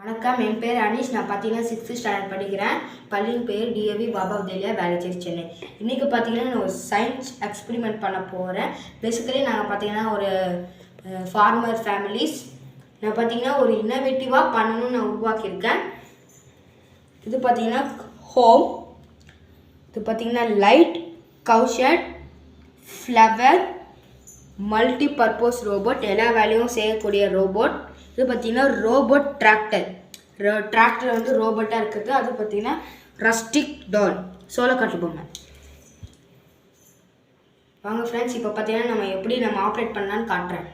வணக்கம் என் பேர் அனீஷ். நான் பார்த்தீங்கன்னா சிக்ஸ்த்து ஸ்டாண்டர்ட் படிக்கிறேன். பள்ளியின் பேர் டிஏவி பாபா வித்யாலயா வேலைச்சேரி சென்னை. இன்றைக்கி பார்த்தீங்கன்னா நான் ஒரு சயின்ஸ் எக்ஸ்பிரிமெண்ட் பண்ண போகிறேன் பேசிக்கலி நாங்கள் பார்த்தீங்கன்னா ஒரு ஃபார்மர் ஃபேமிலிஸ் நான் பார்த்தீங்கன்னா ஒரு இன்னோவேட்டிவாக பண்ணணும்னு நான் உருவாக்கியிருக்கேன். இது பார்த்தீங்கன்னா ஹோம் இது பார்த்தீங்கன்னா லைட் கவுஷட் ஃப்ளவர் மல்டி பர்பஸ் ரோபோட் எல்லா வேலையும் செய்யக்கூடிய ரோபோட் இது பார்த்தீங்கன்னா ரோபோட் டிராக்டர் டிராக்டர் வந்து ரோபோட்டாக இருக்குது. அது பார்த்தீங்கன்னா ரஸ்டிக் டால் சோளக்காட்டு பொம்மை. வாங்க ஃப்ரெண்ட்ஸ் இப்போ பார்த்தீங்கன்னா நம்ம எப்படி நம்ம ஆப்ரேட் பண்ணலான்னு காட்டுறேன்.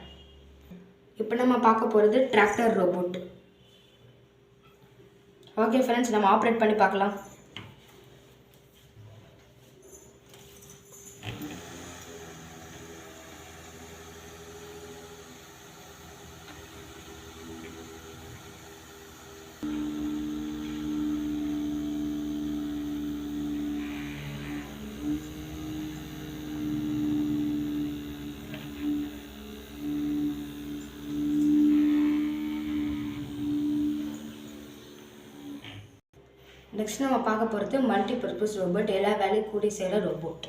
இப்போ நம்ம பார்க்க போகிறது டிராக்டர் ரோபோட் ஓகே ஃப்ரெண்ட்ஸ் நம்ம ஆப்ரேட் பண்ணி பார்க்கலாம். நெக்ஸ்ட் நம்ம பார்க்க போகிறது மல்டி பர்பஸ் ரோபோட் எல்லா வேலையும் கூடி செய்கிற ரோபோட்.